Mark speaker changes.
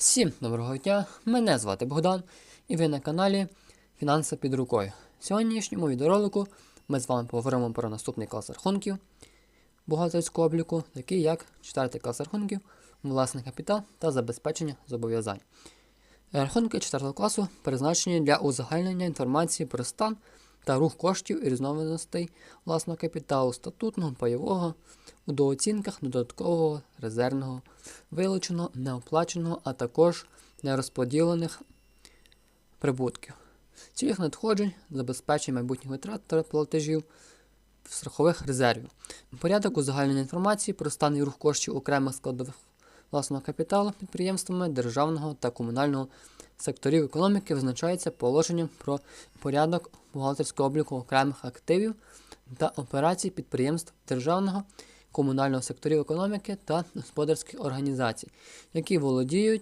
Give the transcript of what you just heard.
Speaker 1: Всім доброго дня! Мене звати Богдан і ви на каналі Фінанси під рукою. В сьогоднішньому відеоролику ми з вами поговоримо про наступний клас рахунків бухгалтерського обліку, такий як четвертий клас рахунків, власний капітал та забезпечення зобов'язань. Рахунки 4 класу призначені для узагальнення інформації про стан та рух коштів і різновидностей власного капіталу, статутного, пайового, у дооцінках додаткового, резервного, вилученого, неоплаченого, а також нерозподілених прибутків, цілих надходжень, забезпечення майбутніх витрат та платежів, страхових резервів. Порядок узагальнення інформації про стан і рух коштів окремих складових власного капіталу підприємствами державного та комунального секторів економіки визначається положенням про порядок бухгалтерського обліку окремих активів та операцій підприємств державного комунального секторів економіки та господарських організацій, які володіють